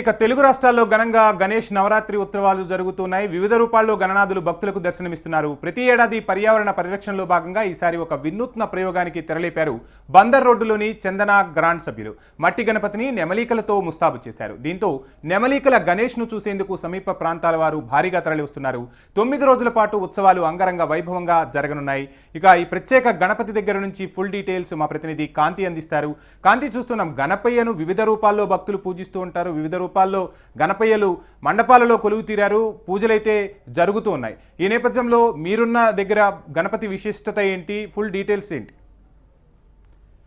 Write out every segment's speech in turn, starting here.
ఇక తెలుగు రాష్ట్రాల్లో ఘనంగా గణేష్ నవరాత్రి ఉత్సవాలు జరుగుతున్నాయి. వివిధ రూపాల్లో గణనాథులు భక్తులకు దర్శనమిస్తున్నారు. ప్రతి ఏడాది పర్యావరణ పరిరక్షణలో భాగంగా ఈసారి ఒక వినూత్న ప్రయోగానికి తెరలేపారు బందర్ రోడ్డులోని చందన గ్రాండ్ సభ్యులు. మట్టి గణపతిని నెమలీకలతో ముస్తాబు చేశారు. దీంతో నెమలీకల గణేష్ను చూసేందుకు సమీప ప్రాంతాల వారు భారీగా తరలివస్తున్నారు. తొమ్మిది రోజుల పాటు ఉత్సవాలు అంగరంగ వైభవంగా జరగనున్నాయి. ఇక ఈ ప్రత్యేక గణపతి దగ్గర నుంచి ఫుల్ డీటెయిల్స్ మా ప్రతినిధి కాంతి అందిస్తారు. కాంతి చూస్తున్నాం. గణపయ్యను వివిధ రూపాల్లో భక్తులు పూజిస్తూ ఉంటారు. వివిధ రూపాల్లో గణపయ్యలు మండపాలలో కొలువు తీరారు. పూజలైతే జరుగుతూ ఉన్నాయి. ఈ నేపథ్యంలో మీరున్న దగ్గర గణపతి విశిష్టత ఏంటి? ఫుల్ డీటెయిల్స్ ఏంటి?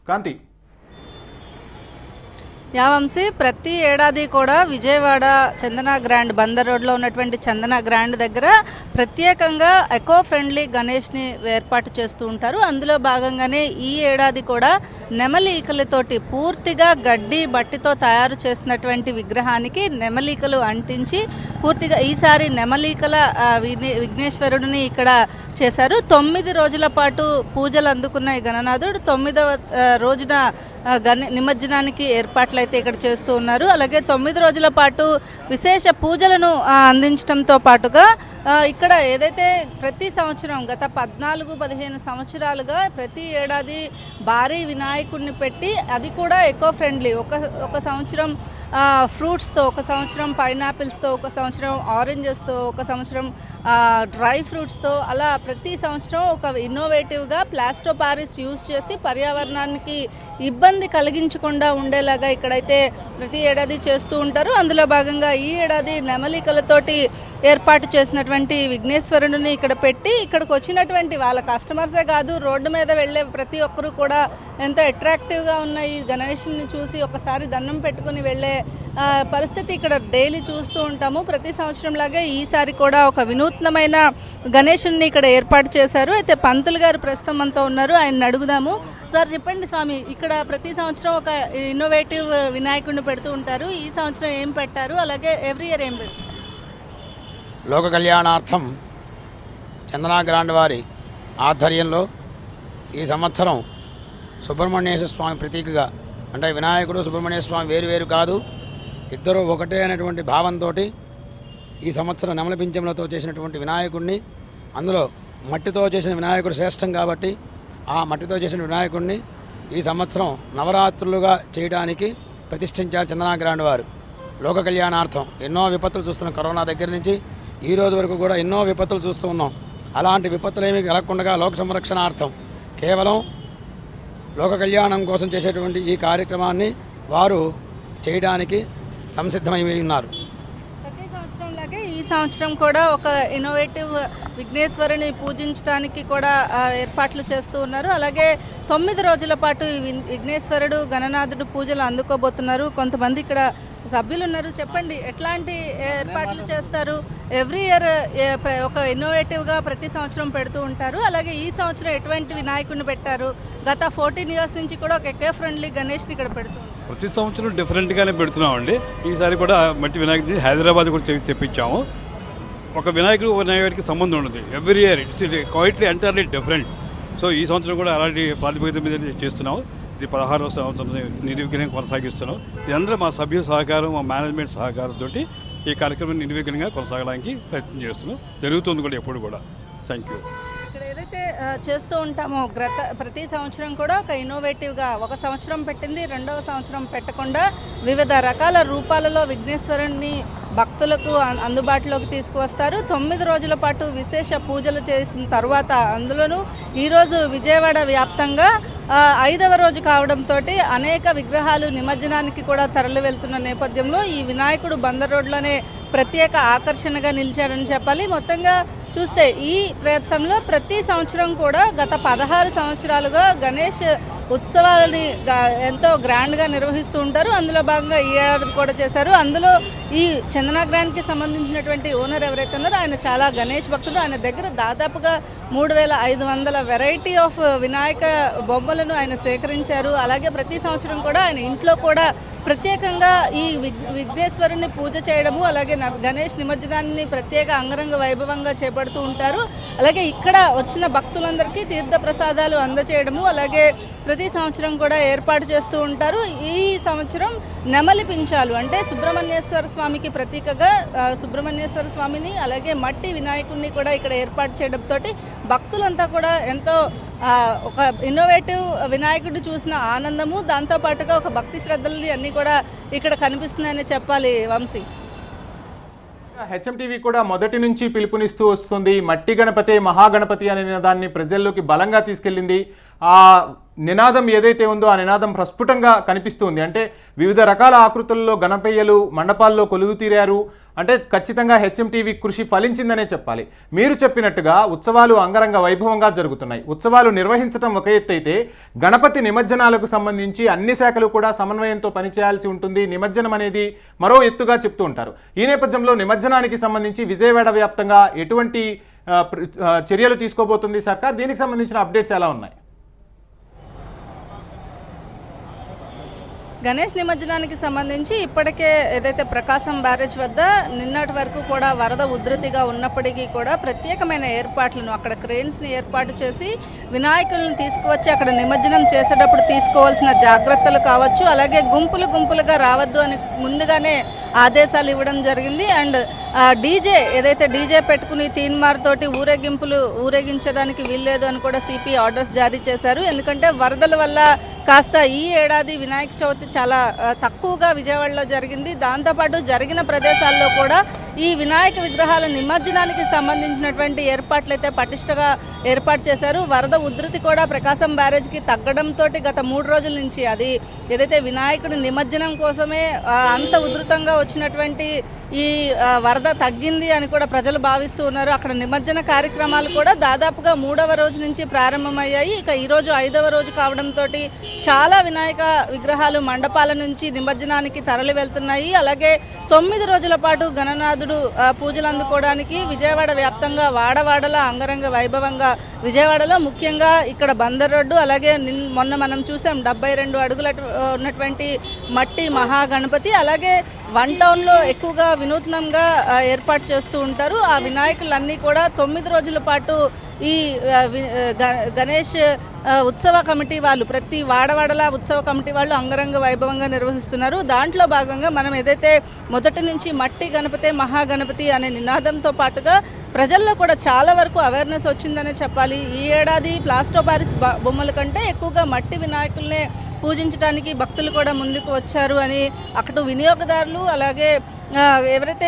కాంతి. యావంశి ప్రతి ఏడాది కూడా విజయవాడ చందన గ్రాండ్ బందర్ రోడ్లో ఉన్నటువంటి చందన గ్రాండ్ దగ్గర ప్రత్యేకంగా ఎకో ఫ్రెండ్లీ గణేష్ని ఏర్పాటు చేస్తూ ఉంటారు. అందులో భాగంగానే ఈ ఏడాది కూడా నెమలి ఈకలతోటి పూర్తిగా గడ్డి బట్టితో తయారు చేసినటువంటి విగ్రహానికి నెమలీకలు అంటించి పూర్తిగా ఈసారి నెమలీకల విఘ్నే- విఘ్నేశ్వరుడిని ఇక్కడ చేశారు. తొమ్మిది రోజుల పాటు పూజలు అందుకున్న ఈ గణనాథుడు తొమ్మిదవ రోజున గణ నిమజ్జనానికి ఏర్పాట్లు అయితే ఇక్కడ చేస్తూ ఉన్నారు. అలాగే తొమ్మిది రోజుల పాటు విశేష పూజలను అందించడంతో పాటుగా ఇక్కడ ఏదైతే ప్రతి సంవత్సరం గత పద్నాలుగు పదిహేను సంవత్సరాలుగా ప్రతి ఏడాది భారీ వినాయకుడిని పెట్టి అది కూడా ఎకో ఫ్రెండ్లీ ఒక ఒక సంవత్సరం ఫ్రూట్స్తో ఒక సంవత్సరం పైనాపిల్స్తో ఒక సంవత్సరం ఆరెంజెస్తో ఒక సంవత్సరం డ్రై ఫ్రూట్స్తో అలా ప్రతి సంవత్సరం ఒక ఇన్నోవేటివ్గా ప్లాస్టో పారిస్ యూజ్ చేసి పర్యావరణానికి ఇబ్బంది కలిగించకుండా ఉండేలాగా ఇక్కడ ఇక్కడైతే ప్రతి ఏడాది చేస్తూ ఉంటారు అందులో భాగంగా ఈ ఏడాది నెమలికలతోటి ఏర్పాటు చేసినటువంటి విఘ్నేశ్వరుడిని ఇక్కడ పెట్టి ఇక్కడికి వచ్చినటువంటి వాళ్ళ కస్టమర్సే కాదు రోడ్డు మీద వెళ్ళే ప్రతి ఒక్కరు కూడా ఎంతో అట్రాక్టివ్గా ఉన్న ఈ గణేష్ని చూసి ఒకసారి దండం పెట్టుకుని వెళ్ళే పరిస్థితి ఇక్కడ డైలీ చూస్తూ ఉంటాము. ప్రతి సంవత్సరం లాగే ఈసారి కూడా ఒక వినూత్నమైన గణేషుని ఇక్కడ ఏర్పాటు చేశారు. అయితే పంతులు గారు ప్రస్తుతం అంతా ఉన్నారు. ఆయన అడుగుదాము. సార్ చెప్పండి స్వామి ఇక్కడ ప్రతి సంవత్సరం ఒక ఇన్నోవేటివ్ వినాయకుడిని పెడుతూ ఉంటారు. ఈ సంవత్సరం ఏం పెట్టారు? అలాగే ఎవ్రీ ఇయర్ ఏం లోక కళ్యాణార్థం చందనా గ్రాండ్ వారి ఆధ్వర్యంలో ఈ సంవత్సరం సుబ్రహ్మణ్యేశ్వర స్వామి ప్రతీకగా అంటే వినాయకుడు సుబ్రహ్మణ్య స్వామి వేరు వేరు కాదు. ఇద్దరు ఒకటే అనేటువంటి భావంతో ఈ సంవత్సరం నెమలపించములతో చేసినటువంటి వినాయకుడిని అందులో మట్టితో చేసిన వినాయకుడు శ్రేష్టం కాబట్టి ఆ మట్టితో చేసిన వినాయకుడిని ఈ సంవత్సరం నవరాత్రులుగా చేయడానికి ప్రతిష్ఠించారు చందనాగ్రాండ్ వారు. లోక కళ్యాణార్థం. ఎన్నో విపత్తులు చూస్తున్నాం కరోనా దగ్గర నుంచి. ఈ రోజు వరకు కూడా ఎన్నో విపత్తులు చూస్తూ ఉన్నాం. అలాంటి విపత్తులు ఏమీ కలగకుండా లోక సంరక్షణార్థం. కేవలం లోక కళ్యాణం కోసం చేసేటువంటి ఈ కార్యక్రమాన్ని వారు చేయడానికి సంసిద్ధమై ఉన్నారు. ప్రతి సంవత్సరం లాగే ఈ సంవత్సరం కూడా ఒక ఇన్నోవేటివ్ విఘ్నేశ్వరుని పూజించడానికి కూడా ఏర్పాట్లు చేస్తూ ఉన్నారు. అలాగే తొమ్మిది రోజుల పాటు ఈ విఘ్నేశ్వరుడు గణనాథుడు పూజలు అందుకోబోతున్నారు. కొంతమంది ఇక్కడ సభ్యులు ఉన్నారు చెప్పండి ఎట్లాంటి ఏర్పాట్లు చేస్తారు? ఎవ్రీ ఇయర్ ఒక ఇన్నోవేటివ్గా ప్రతి సంవత్సరం పెడుతూ ఉంటారు. అలాగే ఈ సంవత్సరం ఎటువంటి వినాయకుడిని పెట్టారు? గత ఫోర్టీన్ ఇయర్స్ నుంచి కూడా ఒక ఎకే ఫ్రెండ్లీ గణేష్ని ఇక్కడ పెడుతూ ప్రతి సంవత్సరం డిఫరెంట్గానే పెడుతున్నామండి. ఈసారి కూడా మట్టి వినాయకుడి హైదరాబాద్ కూడా తెప్పించాము. ఒక వినాయకుడు వినాయకుడికి సంబంధం ఉంది every year it's quietly entirely different so ఈ సంవత్సరం కూడా అలాంటి ప్రాతిపదిక మీద చేస్తున్నాము. ఇది పదహారవ సంవత్సరం నిర్విఘ్నంగా కొనసాగిస్తున్నాం. ఇదంతా మా సభ్యుల సహకారం మా మేనేజ్మెంట్ సహకారంతో ఈ కార్యక్రమం నిర్విఘ్నంగా కొనసాగడానికి ప్రయత్నం చేస్తున్నాం. జరుగుతుంది కూడా ఎప్పుడు కూడా. థ్యాంక్ యూ చేస్తూ ఉంటాము. గ్రత ప్రతి సంవత్సరం కూడా ఒక ఇన్నోవేటివ్గా ఒక సంవత్సరం పెట్టింది రెండవ సంవత్సరం పెట్టకుండా వివిధ రకాల రూపాలలో విఘ్నేశ్వరుణ్ణి భక్తులకు అందుబాటులోకి తీసుకువస్తారు. తొమ్మిది రోజుల పాటు విశేష పూజలు చేసిన తర్వాత అందులోనూ ఈరోజు విజయవాడ వ్యాప్తంగా ఐదవ రోజు కావడంతో అనేక విగ్రహాలు నిమజ్జనానికి కూడా తరలి వెళ్తున్న నేపథ్యంలో ఈ వినాయకుడు బందర్ రోడ్లోనే ప్రత్యేక ఆకర్షణగా నిలిచాడని చెప్పాలి. మొత్తంగా చూస్తే ఈ ప్రయత్నంలో ప్రతి సంవత్సరం కూడా గత పదహారు సంవత్సరాలుగా గణేష్ ఉత్సవాలని ఎంతో గ్రాండ్గా నిర్వహిస్తూ ఉంటారు. అందులో భాగంగా ఈ ఏడాది కూడా చేశారు. అందులో ఈ చందన గ్రాండ్కి సంబంధించినటువంటి ఓనర్ ఎవరైతే ఉన్నారో ఆయన చాలా గణేష్ భక్తుడు ఆయన దగ్గర దాదాపుగా మూడు వేల ఐదు వందల వెరైటీ ఆఫ్ వినాయక బొమ్మలను ఆయన సేకరించారు. అలాగే ప్రతి సంవత్సరం కూడా ఆయన ఇంట్లో కూడా ప్రత్యేకంగా ఈ విఘ్నేశ్వరుని పూజ చేయడము అలాగే న- గణేష్ నిమజ్జనాన్ని ప్రత్యేక అంగరంగ వైభవంగా చేపడుతూ ఉంటారు. అలాగే ఇక్కడ వచ్చిన భక్తులందరికీ తీర్థ ప్రసాదాలు అందచేయడము అలాగే ప్రతి సంవత్సరం కూడా ఏర్పాటు చేస్తూ ఉంటారు. ఈ సంవత్సరం నెమలి పించాలు అంటే సుబ్రహ్మణ్యేశ్వర స్వామికి ప్రతీకగా సుబ్రహ్మణ్యేశ్వర స్వామిని అలాగే మట్టి వినాయకుడిని కూడా ఇక్కడ ఏర్పాటు చేయడంతో భక్తులంతా కూడా ఎంతో ఒక ఇన్నోవేటివ్ వినాయకుడిని చూసిన ఆనందము దాంతోపాటుగా ఒక భక్తి శ్రద్ధలని అన్నీ కూడా ఇక్కడ కనిపిస్తున్నాయని చెప్పాలి వంశీ. హెచ్ఎంటీవీ కూడా మొదటి నుంచి పిలుపునిస్తూ వస్తుంది. మట్టి గణపతి మహాగణపతి అనే దాన్ని ప్రజల్లోకి బలంగా తీసుకెళ్ళింది ఆ నినాదం ఏదైతే ఉందో ఆ నినాదం ప్రస్ఫుటంగా కనిపిస్తుంది. అంటే వివిధ రకాల ఆకృతుల్లో గణపయ్యలు మండపాల్లో కొలువు తీరారు. అంటే ఖచ్చితంగా హెచ్ఎంటీవీ కృషి ఫలించిందనే చెప్పాలి. మీరు చెప్పినట్టుగా ఉత్సవాలు అంగరంగ వైభవంగా జరుగుతున్నాయి. ఉత్సవాలు నిర్వహించడం ఒక ఎత్తు అయితే గణపతి నిమజ్జనాలకు సంబంధించి అన్ని శాఖలు కూడా సమన్వయంతో పనిచేయాల్సి ఉంటుంది. నిమజ్జనం అనేది మరో ఎత్తుగా చెప్తూ ఉంటారు. ఈ నేపథ్యంలో నిమజ్జనానికి సంబంధించి విజయవాడ వ్యాప్తంగా ఎటువంటి చర్యలు తీసుకోబోతుంది సర్కార్? దీనికి సంబంధించిన అప్డేట్స్ ఎలా ఉన్నాయి? గణేష్ నిమజ్జనానికి సంబంధించి ఇప్పటికే ఏదైతే ప్రకాశం బ్యారేజ్ వద్ద నిన్నటి వరకు కూడా వరద ఉధృతిగా ఉన్నప్పటికీ కూడా ప్రత్యేకమైన ఏర్పాట్లను అక్కడ క్రెయిన్స్ని ఏర్పాటు చేసి వినాయకులను తీసుకువచ్చి అక్కడ నిమజ్జనం చేసేటప్పుడు తీసుకోవాల్సిన జాగ్రత్తలు కావచ్చు. అలాగే గుంపులు గుంపులుగా రావద్దు అని ముందుగానే ఆదేశాలు ఇవ్వడం జరిగింది. అండ్ డీజే ఏదైతే డీజే పెట్టుకుని తీన్మార్ తోటి ఊరేగింపులు ఊరేగించడానికి వీల్లేదు అని కూడా సిపి ఆర్డర్స్ జారీ చేశారు. ఎందుకంటే వరదల వల్ల కాస్త ఈ ఏడాది వినాయక చవితి చాలా తక్కువగా విజయవాడలో జరిగింది. దాంతోపాటు జరిగిన ప్రదేశాల్లో కూడా ఈ వినాయక విగ్రహాల నిమజ్జనానికి సంబంధించినటువంటి ఏర్పాట్లు అయితే పటిష్టగా ఏర్పాటు చేశారు. వరద ఉధృతి కూడా ప్రకాశం బ్యారేజ్కి తగ్గడంతో గత మూడు రోజుల నుంచి అది ఏదైతే వినాయకుడి నిమజ్జనం కోసమే అంత ఉధృతంగా వచ్చినటువంటి ఈ వరద తగ్గింది అని కూడా ప్రజలు భావిస్తూ ఉన్నారు. అక్కడ నిమజ్జన కార్యక్రమాలు కూడా దాదాపుగా మూడవ రోజు నుంచి ప్రారంభమయ్యాయి. ఇక ఈరోజు ఐదవ రోజు కావడంతో చాలా వినాయక విగ్రహాలు మండపాల నుంచి నిమజ్జనానికి తరలి వెళ్తున్నాయి అలాగే తొమ్మిది రోజుల పాటు గణనాథుడు ఆ, పూజలు అందుకోవడానికి విజయవాడ వ్యాప్తంగా వాడవాడల అంగరంగ వైభవంగా విజయవాడలో ముఖ్యంగా ఇక్కడ బందర్ రోడ్డు అలాగే నిన్ మొన్న మనం చూసాం డెబ్బై రెండు అడుగుల ఉన్నటువంటి మట్టి మహాగణపతి అలాగే వన్ టౌన్లో ఎక్కువగా వినూత్నంగా ఏర్పాటు చేస్తూ ఉంటారు. ఆ వినాయకులన్నీ కూడా తొమ్మిది రోజుల పాటు ఈ గ- గణేష్ ఉత్సవ కమిటీ వాళ్ళు ప్రతి వాడవాడల ఉత్సవ కమిటీ వాళ్ళు అంగరంగ వైభవంగా నిర్వహిస్తున్నారు. దాంట్లో భాగంగా మనం ఏదైతే మొదటి నుంచి మట్టి గణపతి మహాగణపతి అనే నినాదంతో పాటుగా ప్రజల్లో కూడా చాలా వరకు అవేర్నెస్ వచ్చిందనే చెప్పాలి. ఈ ఏడాది ప్లాస్టో బారిస్ బ- బొమ్మల కంటే ఎక్కువగా మట్టి వినాయకుల్నే పూజించడానికి భక్తులు కూడా ముందుకు వచ్చారు అని అక్కడ వినియోగదారులు అలాగే ఎవరైతే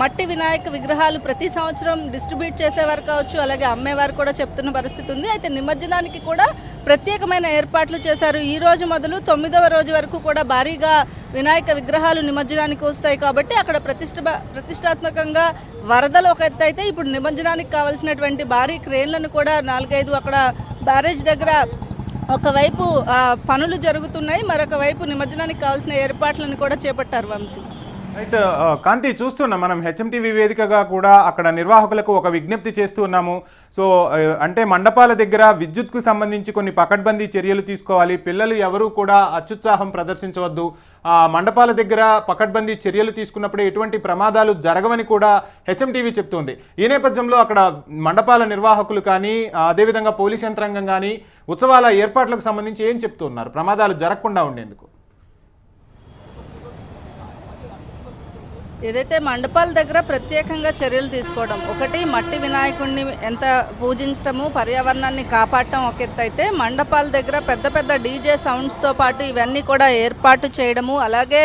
మట్టి వినాయక విగ్రహాలు ప్రతి సంవత్సరం డిస్ట్రిబ్యూట్ చేసేవారు కావచ్చు అలాగే అమ్మేవారు కూడా చెప్తున్న పరిస్థితి ఉంది. అయితే నిమజ్జనానికి కూడా ప్రత్యేకమైన ఏర్పాట్లు చేశారు. ఈ రోజు మొదలు తొమ్మిదవ రోజు వరకు కూడా భారీగా వినాయక విగ్రహాలు నిమజ్జనానికి వస్తాయి కాబట్టి అక్కడ ప్రతిష్ట ప్రతిష్టాత్మకంగా వరదలు ఒక ఎత్తు అయితే ఇప్పుడు నిమజ్జనానికి కావాల్సినటువంటి భారీ క్రేన్లను కూడా నాలుగైదు అక్కడ బ్యారేజ్ దగ్గర ఒకవైపు పనులు జరుగుతున్నాయి. మరొక వైపు నిమజ్జనానికి కావాల్సిన ఏర్పాట్లను కూడా చేపట్టారు వంశీ. అయితే కాంతి చూస్తున్నాం మనం హెచ్ఎంటీవీ వేదికగా కూడా అక్కడ నిర్వాహకులకు ఒక విజ్ఞప్తి చేస్తూ ఉన్నాము. సో అంటే మండపాల దగ్గర విద్యుత్కు సంబంధించి కొన్ని పకడ్బందీ చర్యలు తీసుకోవాలి. పిల్లలు ఎవరూ కూడా అత్యుత్సాహం ప్రదర్శించవద్దు. ఆ మండపాల దగ్గర పకడ్బందీ చర్యలు తీసుకున్నప్పుడు ఎటువంటి ప్రమాదాలు జరగవని కూడా హెచ్ఎంటీవీ చెప్తుంది. ఈ నేపథ్యంలో అక్కడ మండపాల నిర్వాహకులు కానీ అదేవిధంగా పోలీస్ యంత్రాంగం కానీ ఉత్సవాల ఏర్పాట్లకు సంబంధించి ఏం చెప్తున్నారు? ప్రమాదాలు జరగకుండా ఉండేందుకు. ఏదైతే మండపాల దగ్గర ప్రత్యేకంగా చర్యలు తీసుకోవడం ఒకటి మట్టి వినాయకుడిని ఎంత పూజించటము పర్యావరణాన్ని కాపాడటం ఒక ఎత్తు అయితే మండపాల దగ్గర పెద్ద పెద్ద డీజే సౌండ్స్తో పాటు ఇవన్నీ కూడా ఏర్పాటు చేయడము అలాగే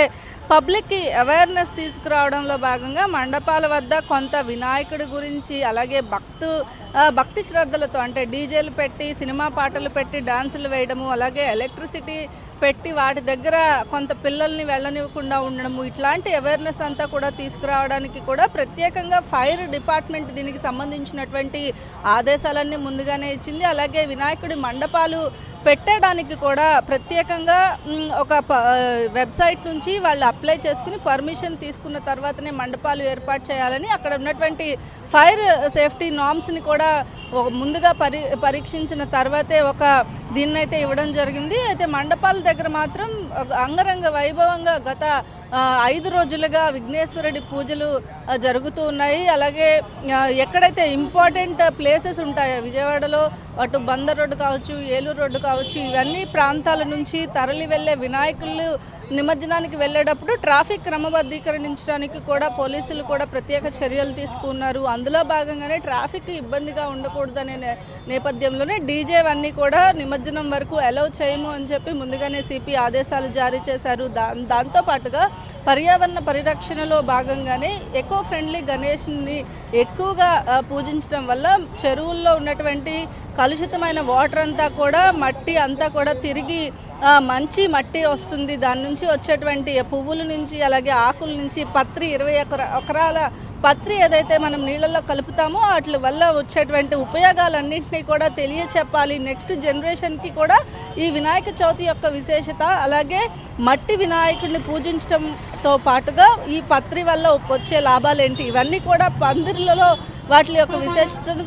పబ్లిక్కి అవేర్నెస్ తీసుకురావడంలో భాగంగా మండపాల వద్ద కొంత వినాయకుడి గురించి అలాగే భక్తు భక్తి శ్రద్ధలతో అంటే డీజేలు పెట్టి సినిమా పాటలు పెట్టి డాన్సులు వేయడము అలాగే ఎలక్ట్రిసిటీ పెట్టి వాటి దగ్గర కొంత పిల్లల్ని వెళ్ళనివ్వకుండా ఉండడము ఇట్లాంటి అవేర్నెస్ అంతా కూడా తీసుకురావడానికి కూడా ప్రత్యేకంగా ఫైర్ డిపార్ట్మెంట్ దీనికి సంబంధించినటువంటి ఆదేశాలన్నీ ముందుగానే ఇచ్చింది. అలాగే వినాయకుడి మండపాలు పెట్టడానికి కూడా ప్రత్యేకంగా ఒక ప- వెబ్సైట్ నుంచి వాళ్ళు అప్లై చేసుకుని పర్మిషన్ తీసుకున్న తర్వాతనే మండపాలు ఏర్పాటు చేయాలని అక్కడ ఉన్నటువంటి ఫైర్ సేఫ్టీ నామ్స్ని కూడా ముందుగా పరి పరీక్షించిన తర్వాతే ఒక దీన్ని అయితే ఇవ్వడం జరిగింది. అయితే మండపాల దగ్గర మాత్రం అంగరంగ వైభవంగా గత ఐదు రోజులుగా విఘ్నేశ్వరుడి పూజలు జరుగుతూ ఉన్నాయి. అలాగే ఎక్కడైతే ఇంపార్టెంట్ ప్లేసెస్ ఉంటాయో విజయవాడలో అటు బందర్ రోడ్డు కావచ్చు ఏలూరు రోడ్డు కావచ్చు ఇవన్నీ ప్రాంతాల నుంచి తరలి వెళ్ళే వినాయకులు నిమజ్జనానికి వెళ్ళేటప్పుడు ట్రాఫిక్ క్రమబద్ధీకరించడానికి కూడా పోలీసులు కూడా ప్రత్యేక చర్యలు తీసుకున్నారు. అందులో భాగంగానే ట్రాఫిక్ ఇబ్బందిగా ఉండకూడదనే నే- నేపథ్యంలోనే డీజే కూడా కూడా నిమజ్జనం వరకు అలౌ చేయము అని చెప్పి ముందుగానే సిపి ఆదేశాలు జారీ చేశారు. దా దాంతో పాటుగా పర్యావరణ పరిరక్షణలో భాగంగానే ఎకో ఫ్రెండ్లీ గణేష్ని ఎక్కువగా పూజించడం వల్ల చెరువుల్లో ఉన్నటువంటి కలుషితమైన వాటర్ అంతా కూడా మట్టి అంతా కూడా తిరిగి మంచి మట్టి వస్తుంది. దాని నుంచి వచ్చేటువంటి పువ్వుల నుంచి అలాగే ఆకుల నుంచి పత్రి ఇరవై ఎకరా ఎకరాల పత్రి ఏదైతే మనం నీళ్ళల్లో కలుపుతామో వాటి వల్ల వచ్చేటువంటి ఉపయోగాలన్నింటినీ కూడా తెలియచెప్పాలి. నెక్స్ట్ జనరేషన్కి కూడా ఈ వినాయక చవితి యొక్క విశేషత అలాగే మట్టి వినాయకుడిని పూజించడంతో పాటుగా ఈ పత్రి వల్ల వచ్చే లాభాలేంటి? ఇవన్నీ కూడా పందిర్లలో వాటి యొక్క విశేషతను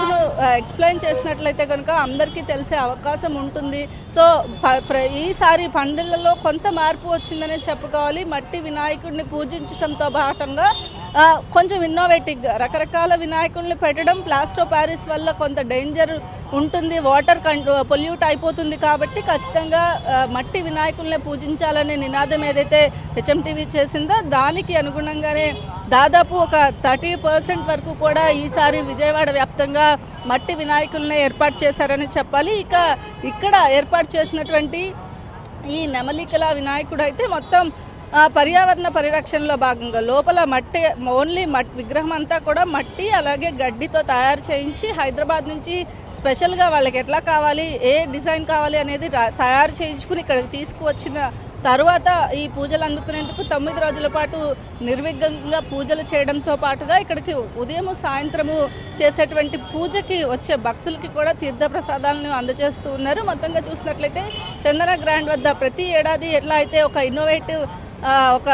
ఎక్స్ప్లెయిన్ చేసినట్లయితే కనుక అందరికీ తెలిసే అవకాశం ఉంటుంది. సో ప్ర- ఈసారి పండుగలలో కొంత మార్పు వచ్చిందనే చెప్పుకోవాలి. మట్టి వినాయకుడిని పూజించడంతో భాగంగా కొంచెం కొంచెం ఇన్నోవేటివ్గా రకరకాల వినాయకుల్ని పెట్టడం ప్లాస్టో ప్యారిస్ వల్ల కొంత డేంజర్ ఉంటుంది. వాటర్ పొల్యూట్ అయిపోతుంది కాబట్టి ఖచ్చితంగా మట్టి వినాయకుల్ని పూజించాలనే నినాదం ఏదైతే హెచ్ఎంటీవీ చేసిందో దానికి అనుగుణంగానే దాదాపు ఒక థర్టీ పర్సెంట్ వరకు కూడా ఈసారి విజయవాడ వ్యాప్తంగా మట్టి వినాయకుల్ని ఏర్పాటు చేశారని చెప్పాలి. ఇక ఇక్కడ ఏర్పాటు చేసినటువంటి ఈ నెమలికల వినాయకుడు అయితే మొత్తం పర్యావరణ పరిరక్షణలో భాగంగా లోపల మట్టి ఓన్లీ మట్ విగ్రహం అంతా కూడా మట్టి అలాగే గడ్డితో తయారు చేయించి హైదరాబాద్ నుంచి స్పెషల్గా వాళ్ళకి ఎట్లా కావాలి ఏ డిజైన్ కావాలి అనేది తయారు చేయించుకుని ఇక్కడికి తీసుకువచ్చిన తర్వాత ఈ పూజలు అందుకునేందుకు తొమ్మిది రోజుల పాటు నిర్విఘ్నంగా పూజలు చేయడంతో పాటుగా ఇక్కడికి ఉదయం సాయంత్రము చేసేటువంటి పూజకి వచ్చే భక్తులకి కూడా తీర్థ ప్రసాదాలను అందజేస్తూ ఉన్నారు. మొత్తంగా చూసినట్లయితే చందన గ్రాండ్ వద్ద ప్రతి ఏడాది ఎట్లా అయితే ఒక ఇన్నోవేటివ్ ఒక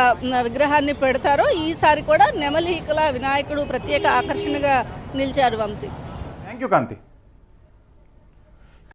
విగ్రహాన్ని పెడతారో ఈసారి కూడా నెమలికల వినాయకుడు ప్రత్యేక ఆకర్షణగా నిలిచారు వంశీ. Thank you Kanthi.